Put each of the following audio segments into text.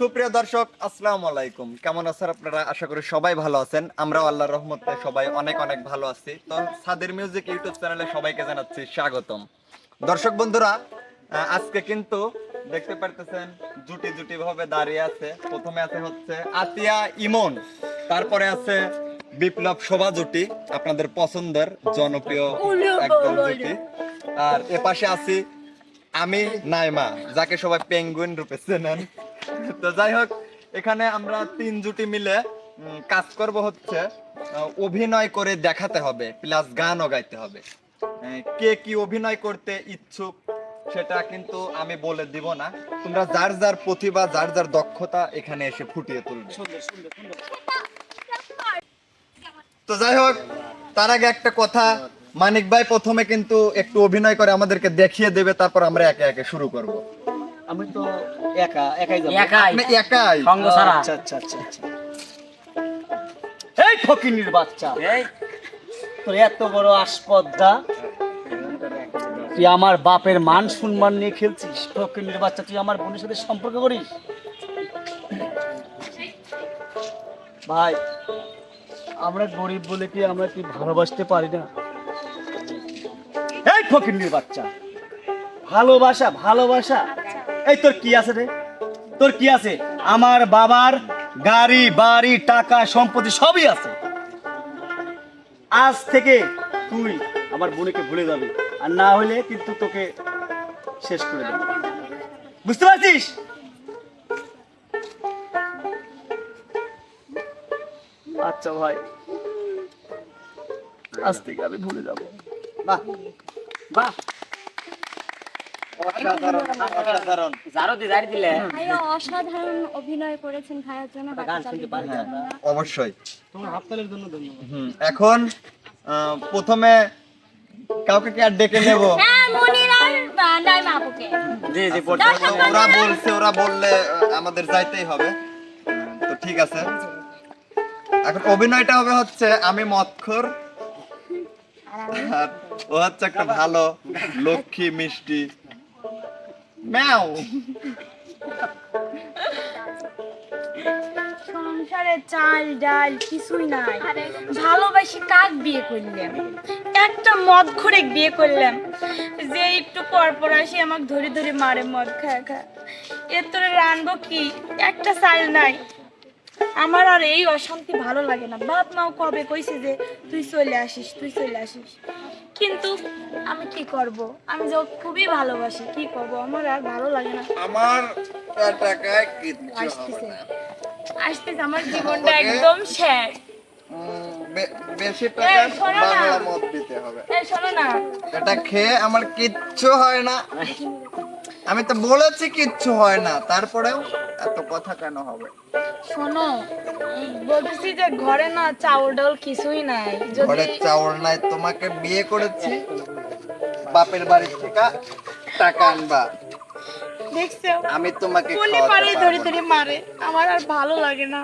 সুপ্রিয় দর্শক আসসালামু আলাইকুম। কেমন আছেন আপনারা? আশা করি সবাই ভালো আছেন। আমরাও আল্লাহর রহমতে সবাই অনেক অনেক ভালো আছি। তো সাদের মিউজিক ইউটিউব চ্যানেলে সবাইকে জানাচ্ছি স্বাগতম। দর্শক বন্ধুরা আজকে কিন্তু দেখতে পারতেছেন জুটি জুটি ভাবে দাঁড়িয়ে আছে। প্রথমে আছে হচ্ছে আতিয়া ইমন তারপরে আছে বিপ্লব শোভা জুটি আপনাদের পছন্দের জনপ্রিয় একদম জুটি। আর এ পাশে আছি আমি নাইমা যাকে সবাই পেঙ্গুইন রূপে চেনেন। তো যাই হোক এখানে আমরা তিন জুটি মিলে কাজ করব হচ্ছে অভিনয় করে দেখাতে হবে প্লাস গানও গাইতে হবে। কে কি অভিনয় করতে ইচ্ছুক সেটা কিন্তু আমি বলে দিব না। তোমরা যার যার প্রতিভা যার যার দক্ষতা এখানে এসে ফুটিয়ে তুলবে। তো যাই হোক তার আগে একটা কথা মানিক ভাই প্রথমে কিন্তু একটু অভিনয় করে আমাদেরকে দেখিয়ে দেবে তারপর আমরা একে একে শুরু করব। আমি তো একা একাই যাব। একাই। একাই? সঙ্গ ছাড়া। আচ্ছা আচ্ছা আচ্ছা আচ্ছা। এই ফকিনির বাচ্চা। এই। তোর এত বড় আসপদ্দা। তুই আমার বাপের মান সম্মান নিয়ে খেলছিস ফকিনির বাচ্চা। তুই আমার বোনের সাথে সম্পর্ক করিস? ভাই আমরা গরিব বলে কি আমরা কি ভালোবাসতে পারি না? এই ফকিনির বাচ্চা। ভালোবাসা ভালোবাসা। এই, তোর কি আছে রে? তোর কি আছে? আমার বাবার গাড়ি, বাড়ি, টাকা, সম্পত্তি সবই আছে। আজ থেকে তুই আমার বোনকে ভুলে যাবি। আর না হলে কিন্তু তোকে শেষ করে দেব। বুঝতে পারছিস? আচ্ছা ভাই, আজ থেকে আমি ভুলে যাব। বাহ বাহ। অসাধারণ অসাধারণ। জারো দি জারি দিলে। ভাইয়া অসাধারণ অভিনয় করেছেন ভাইয়ার জন্য। অবশ্যই। এখন আহ, প্রথমে কাউকে কি আর ডেকে নেব? হ্যাঁ জি ওরা বলছে ওরা বললে আমাদের যাইতেই হবে। তো ঠিক আছে। এখন অভিনয়টা হবে হচ্ছে আমি মৎখর। আর ও হচ্ছে একটা ভালো লক্ষ্মী মিষ্টি। ম্যাও সংসারে চাল ডাল কিছুই নাই। ভালোবাসি কাক বিয়ে করলাম একটা মদ ঘুরে বিয়ে করলাম। যে একটু পর পর আসি আমাকে ধরে ধরে মারে মদ খায় খায়। এর তোরে রানবো কি? একটা চাল নাই। আমার আর এই অশান্তি ভালো লাগে না। বাপ মাও কবে কইছে যে তুই চলে আসিস, তুই চলে আসিস। কিন্তু আমি কি করব? আমি যে ওকে খুবই ভালোবাসি কি করব? আমার আর ভালো লাগে না। আমার টাকায় কিচ্ছু হবে আসতেছে। না। আসতেছে আমার জীবনটা একদম শেষ। বে- বেশি এই, টাকা শোনো না। বাংলা মত দিতে হবে। এই শোনো না। এটা খেয়ে আমার কিচ্ছু হয় না। আমি তো বলেছি কিচ্ছু হয় না তারপরেও এত কথা কেন হবে? শোনো উম, বলতেছি যে ঘরে না চাউল ডাউল কিছুই নাই। ঘরে চাউল নাই তোমাকে বিয়ে করেছি বাপের বাড়ি থেকে টাকা আনবা। দেখছ আমি তোমাকে কোলে পারে ধরে ধরে মারে আমার আর ভালো লাগে না।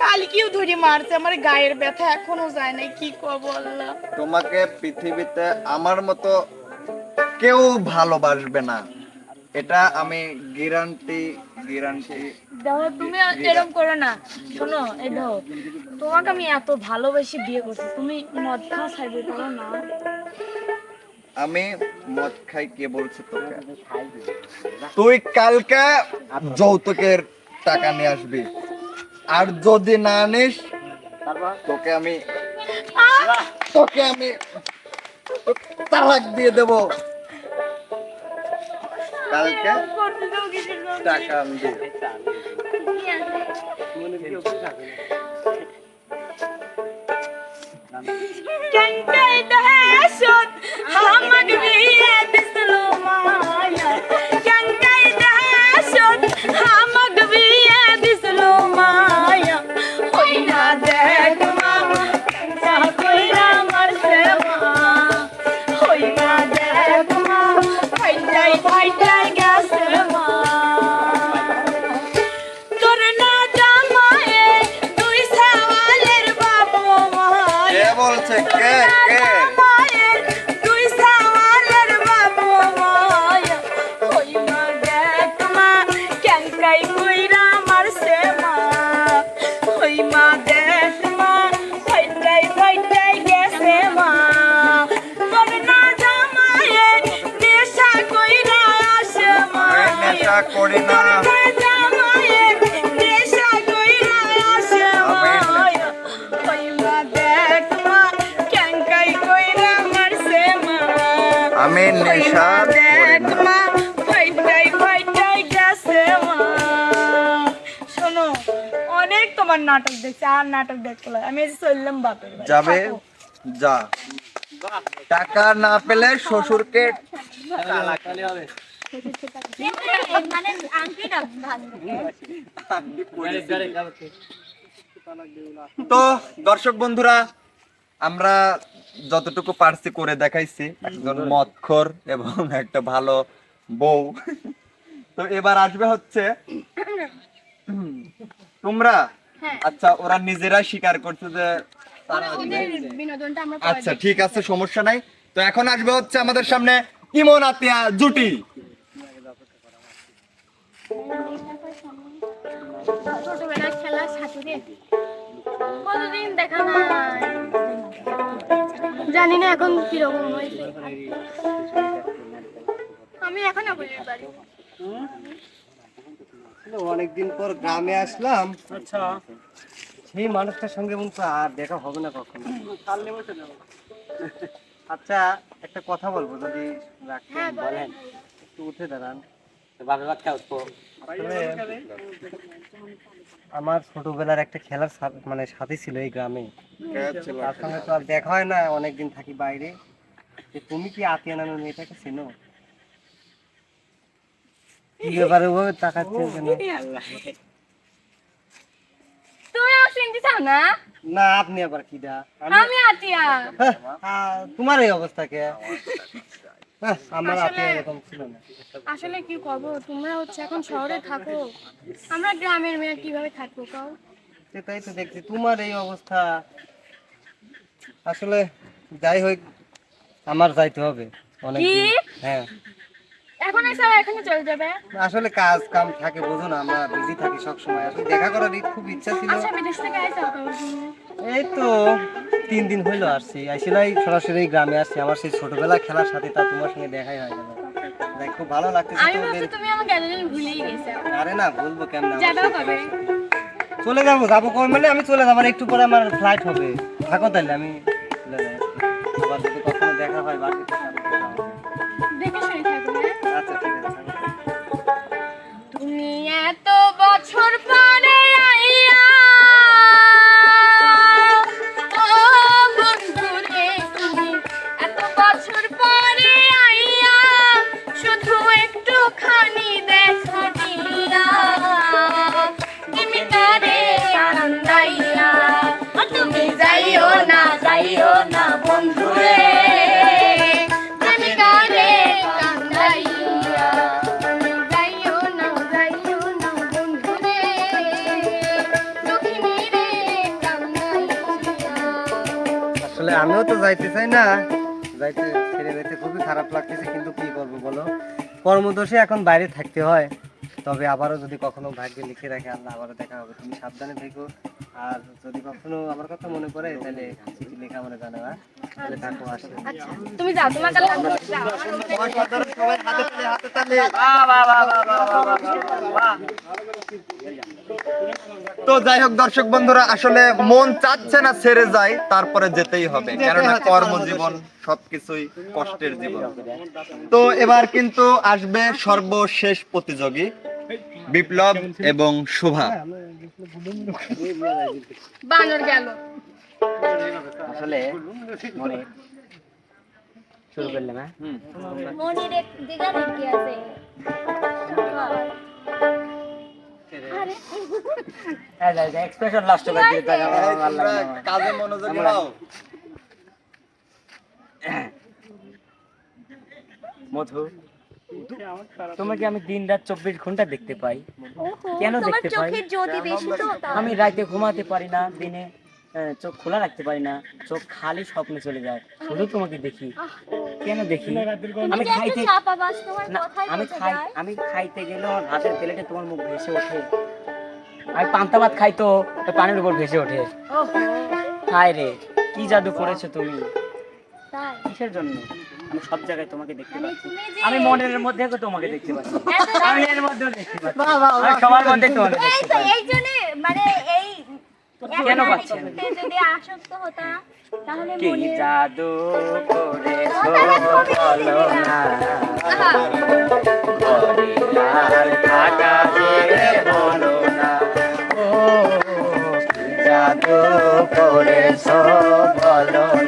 কালকেও ধরে মারছে আমার গায়ের ব্যথা এখনও যায় নাই কি করব আল্লাহ? তোমাকে পৃথিবীতে আমার মতো কেউ ভালোবাসবে না। এটা আমি গ্যারান্টি গ্যারান্টি দেখো তুমি এরকম করো না। শোনো এই দেখো তোমাকে আমি এত ভালোবেসে বিয়ে করছি। তুমি মদ খাওয়া ছাড়বে করো না। আমি মদ খাই কে বলছে তোকে? তুই কালকে যৌতুকের টাকা নিয়ে আসবি। আর যদি না আনিস তোকে আমি তোকে আমি তালাক দিয়ে দেব। কালকে? টাকা আমি দিই কি নাটক দেখছি আর নাটক দেখতে লাগে। আমি এই যে চললাম বাপের বাড়ি। যাবে থাকো। যা টাকা না পেলে শ্বশুরকে মানে আংটিটা ভাঙবে। তো দর্শক বন্ধুরা আমরা যতটুকু পারছি করে দেখাইছি একজন মদখোর এবং একটা ভালো বউ তো এবার আসবে হচ্ছে তোমরা। আচ্ছা ওরা নিজেরাই স্বীকার করছে যে আচ্ছা ঠিক আছে সমস্যা নাই। তো এখন আসবে হচ্ছে আমাদের সামনে ইমন আতিয়া জুটি। ছোটবেলার খেলা সাঁতুরে। কতদিন দেখা নাই? জানি না এখন কীরকম হয়েছে। আমি এখনও বলি পারি অনেকদিন পর গ্রামে আসলাম। আচ্ছা। সেই মানুষটার সঙ্গে মনে আর দেখা হবে না কখনো। আচ্ছা একটা কথা বলব যদি হ্যাঁ, বলেন। একটু উঠে দাঁড়ান। আমার ছোটবেলার একটা খেলার সা- মানে সাথী ছিল এই গ্রামে। তার সঙ্গে তো আর দেখা হয় না অনেকদিন থাকি বাইরে। যে তুমি কি আতিয়া নামের মেয়েটাকে চেনো? কি ব্যাপারে ও তাকাচ্ছে কেন? তুমিও চিনতে চাও না? না আপনি আবার কি দা? আমি আতিয়া। হ্যাঁ, তোমার এই অবস্থা কে? হ্যাঁ, আমার আপনি আসলে- এরকম ছিল না। আসলে কি করব? তোমরা হচ্ছে এখন শহরে থাকো। আমরা গ্রামের মেয়ে কীভাবে থাকব কাও? সেটাই তো দেখছি। তোমার এই অবস্থা। আসলে যাই হোক আমার যাইতে হবে। অনেক হ্যাঁ। এখন এসে এখানে চলে যাবে। আসলে কাজ কাম থাকে বোঝো না আমরা বিজি থাকি সব সময় আসলে দেখা করার খুব ইচ্ছা ছিল। আচ্ছা বিদেশ থেকে আইসা এই তো তিন দিন হইল আসছি। আইসিলাই সরাসরি গ্রামে আসছি। আমার সেই ছোটবেলা খেলার সাথে তা তোমার সঙ্গে দেখাই হয় গেল। দেখ খুব ভালো লাগতেছে আমি তোমাদের ভাবছি তুমি আমাকে এতদিন ভুলেই গেছো। আরে না বলব কেমন? যাবেও কবে? চলে যাব যাব কবে? মানে আমি চলে যাব একটু পরে আমার ফ্লাইট হবে। থাকো তাহলে আমি চলে যাই আবার যদি কখনো দেখা হয় বাড়িতে আমিও তো যাইতে চাই না। যাইতে ছেড়ে যেতে খুবই খারাপ লাগতেছে কিন্তু কি করব বলো? কর্মদোষে এখন বাইরে থাকতে হয়। তবে আবারও যদি কখনো ভাগ্যে লিখে রাখে আল্লাহ আবারও দেখা হবে। তুমি সাবধানে থেকো। আর যদি কখনো আমার কথা মনে পড়ে তাহলে চিঠি লেখা আমরা জানাবা তাহলে থাকো আসলে আচ্ছা তুমি যাও তোমার কাছে যাও। সবাই হাতে তালি হাতে তালি। তো যাই হোক দর্শক বন্ধুরা আসলে মন চাচ্ছে না ছেড়ে যায় তারপরে যেতেই হবে। কেননা কর্মজীবন সবকিছুই কষ্টের জীবন। তো এবার কিন্তু আসবে সর্বশেষ প্রতিযোগী বিপ্লব এবং শোভা। বানর গেল। আসলে মনে শুরু করলাম হ্যাঁ? মনির কি আছে। এক্সপ্রেশন লাস্ট এই তোমরা কাজে মনোযোগী হও মধু তোমাকে আমি দিন রাত চব্বিশ ঘণ্টা দেখতে পাই কেন দেখতে পাই? চোখের জ্যোতি বেশি তো তাই। আমি রাতে ঘুমাতে পারি না দিনে চোখ খোলা রাখতে পারি না চোখ খালি স্বপ্নে চলে যায়। শুধু তোমাকে দেখি। কেন দেখি? আমি খাইতে না আমি খাই আমি খাইতে গেলে আমার ভাতের প্লেটে তোমার মুখ ভেসে ওঠে। আমি পান্তা ভাত খাই তো পানির উপর ভেসে ওঠে। হায় রে কি জাদু করেছ তুমি। কিসের জন্য? আমি সব জায়গায় তোমাকে দেখতে পাচ্ছি। আমি মনের মধ্যে তোমাকে দেখতে পাচ্ছি। আমি এর মধ্যেও দেখতে পাচ্ছি। সবার মধ্যে তোমাকে এই দেখতে তো পাই এই জন্য মানে এই কেন পাচ্ছেন যদি আসক্ত হতাম কি জাদু করেছ বলো না। ঘরে আর না। ও জাদু করেছ না।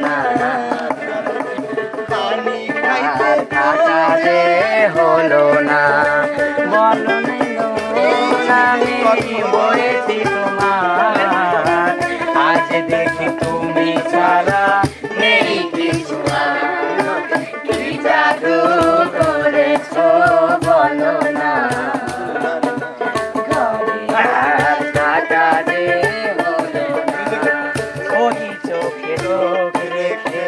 লোক রেখে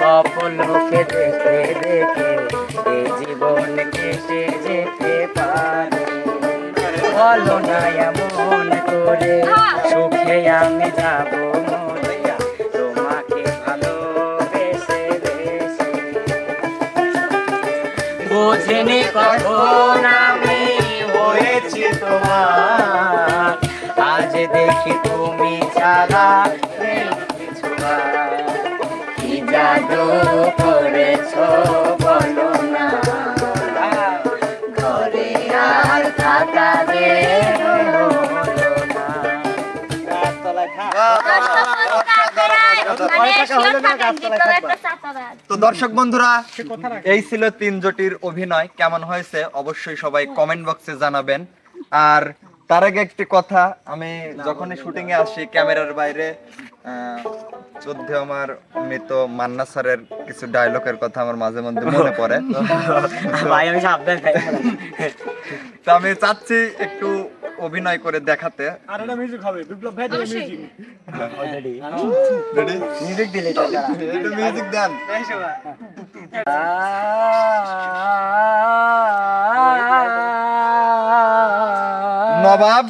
সফল দেখে দেখে এই জীবন কেটে যেতে পারে। বলো না এমন করে সুখে আমি যাব বেসে কখন আমি হয়েছি তোমার, আজ দেখি তুমি ছাড়া তো দর্শক বন্ধুরা, এই ছিল তিন জটির অভিনয়। কেমন হয়েছে অবশ্যই সবাই কমেন্ট বক্সে জানাবেন। আর তার আগে একটি কথা, আমি যখনই শুটিং এ আসি, ক্যামেরার বাইরে যুদ্ধে আমার মৃত মান্না স্যারের কিছু ডায়লগের কথা আমার মাঝে মধ্যে মনে পড়ে। ভাই আমি সাবধান। তো আমি চাচ্ছি একটু অভিনয় করে দেখাতে। Ready? মিউজিক দিলে তো যারা। একটু মিউজিক দেন। নবাব?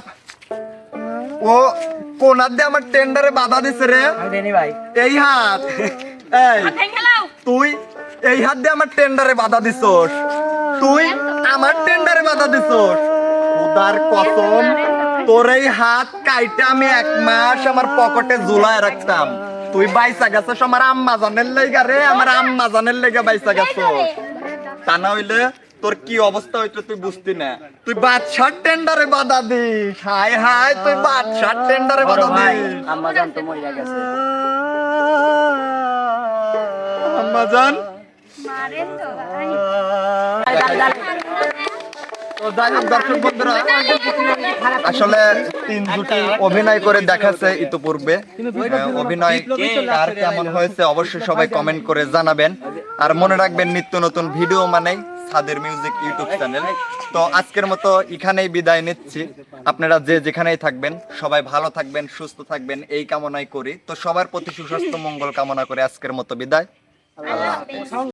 হাত দিয়ে আমার টেন্ডারে বাধা দিছে রে। আমি এই হাত। এই তুই এই হাত দিয়ে আমার টেন্ডারে বাধা দিছস। তুই আমার টেন্ডারে বাধা দিছস। খুদার কসম তোর এই হাত কাইটা আমি এক মাস আমার পকেটে ঝুলায় রাখতাম। তুই বাইসা গেছস আমার আম্মা জানের লেগা রে আমার আম্মা জানের লেগা বাইসা গেছস। তা না হইলে তোর কি অবস্থা হইতো তুই বুঝতি না। তুই বাদশার টেন্ডারে বাধা দিস। হায় হায় তুই বাদশার টেন্ডারে বাধা দিস। আম্মা জান তো মরে গেছে। আম্মা জান তো ভাই। আসলে তিন জুটি অভিনয় করে ইতিপূর্বে। অভিনয় কেমন হয়েছে অবশ্যই সবাই কমেন্ট করে জানাবেন। আর মনে রাখবেন, নিত্য নতুন ভিডিও মানেই সাদের মিউজিক ইউটিউব চ্যানেল তো আজকের মতো এখানেই বিদায় নিচ্ছি। আপনারা যে যেখানেই থাকবেন, সবাই ভালো থাকবেন, সুস্থ থাকবেন, এই কামনাই করি। তো সবার প্রতি সুস্বাস্থ্য, মঙ্গল কামনা করে আজকের মতো বিদায়। আল্লাহ।